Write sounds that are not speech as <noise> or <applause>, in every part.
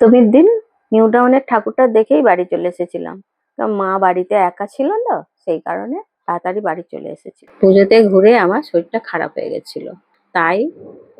সপ্তমীর দিন নিউ টাউনের ঠাকুরটা দেখেই বাড়ি চলে এসেছিলাম। কারণ মা বাড়িতে একা ছিল তো সেই কারণে তাড়াতাড়ি বাড়ি চলে এসেছি। পুজোতে ঘুরে আমার শরীরটা খারাপ হয়ে গেছিল, তাই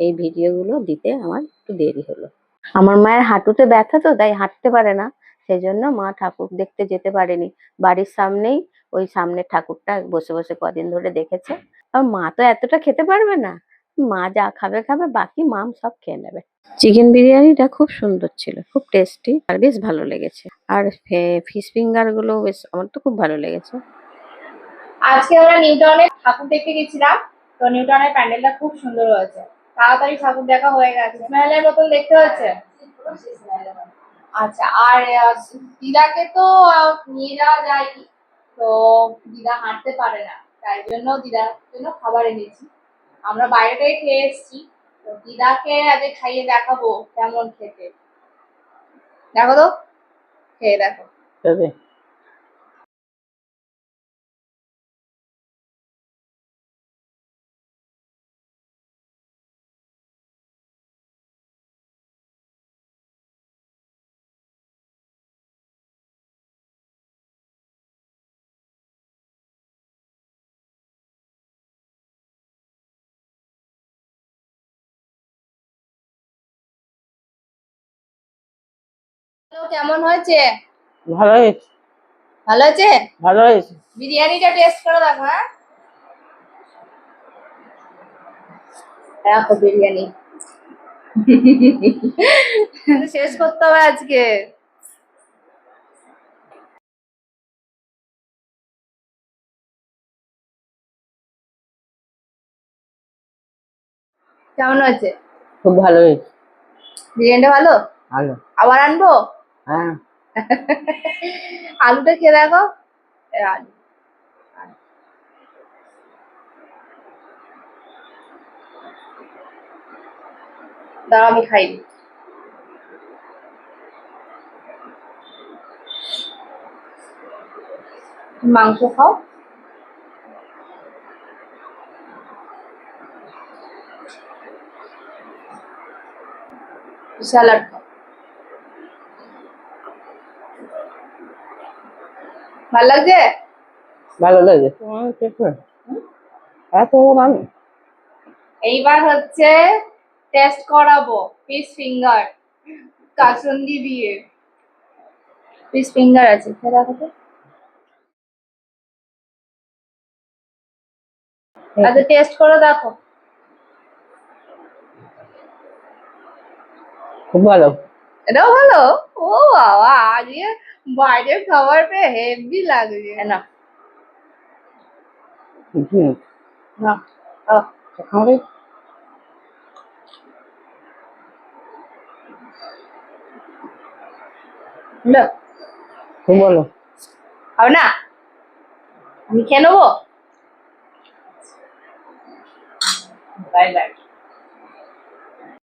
এই ভিডিওগুলো দিতে আমার একটু দেরি হলো। আমার মায়ের হাঁটুতে ব্যথা তো, তাই হাঁটতে পারে না সেই জন্য মা ঠাকুর দেখতে যেতে পারেনি। বাড়ির সামনেই ওই সামনের ঠাকুরটা বসে বসে কদিন ধরে দেখেছে। আর মা তো এতটা খেতে পারবে না মা যা খাবে খাবে, বাকি মাম সব খেয়ে নেবে। চিকেন বিরিয়ানিটা খুব সুন্দর ছিল, খুব টেস্টি আর বেশ ভালো লেগেছে। আর ফিশ ফিঙ্গারগুলো বেশ, আমার তো খুব ভালো লেগেছে। আজকে আমরা নিউটনে ঠাকুর দেখতে গেছিলাম, তো নিউটনের প্যান্ডেলটা খুব সুন্দর হয়েছে। তাড়াতাড়ি ঠাকুর দেখা হয়ে গেছে। মেলার মতন দেখতে হচ্ছে আচ্ছা আর দিদাকে তো নিয়ে যাওয়া যায়নি, তো দিদা হাঁটতে পারে না, তাই জন্য দিদার জন্য খাবার এনেছি। আমরা বাইরে থেকে খেয়ে এসছি। তো দিদাকে আজকে খাইয়ে দেখাবো কেমন খেতে। দেখো তো? খেয়ে দেখো। কেমন হয়েছে? ভালো হয়েছে। ভালো হয়েছে? ভালো হয়েছে। বিরিয়ানিটা টেস্ট করে দেখো হ্যাঁ? দেখো বিরিয়ানি। <laughs> শেষ করতে হবে আজকে। কেমন হয়েছে? খুব ভালো হয়েছে। বিরিয়ানিটা ভালো? ভালো। আবার আনব? হ্যাঁ। <laughs> আলুটা খেয়ে দেখো। আলু। আমি খাই। মাংস খাও। স্যালাড খাও। ভালো লাগছে? ভালো লেগেছে। এত ভালো এইবার হচ্ছে টেস্ট করাবো ফিশ ফিঙ্গার কাসুন্দি দিয়ে। ফিশ ফিঙ্গার আছে আচ্ছা টেস্ট করে দেখো। খুব ভালো। এটাও ভালো? ও বাবা আজকে বাইরের খাবার পেয়ে হেভি লাগছে না হুম না ও, খাবে লো, খুব ভালো হবে না আমি খেয়ে নেব বাই বাই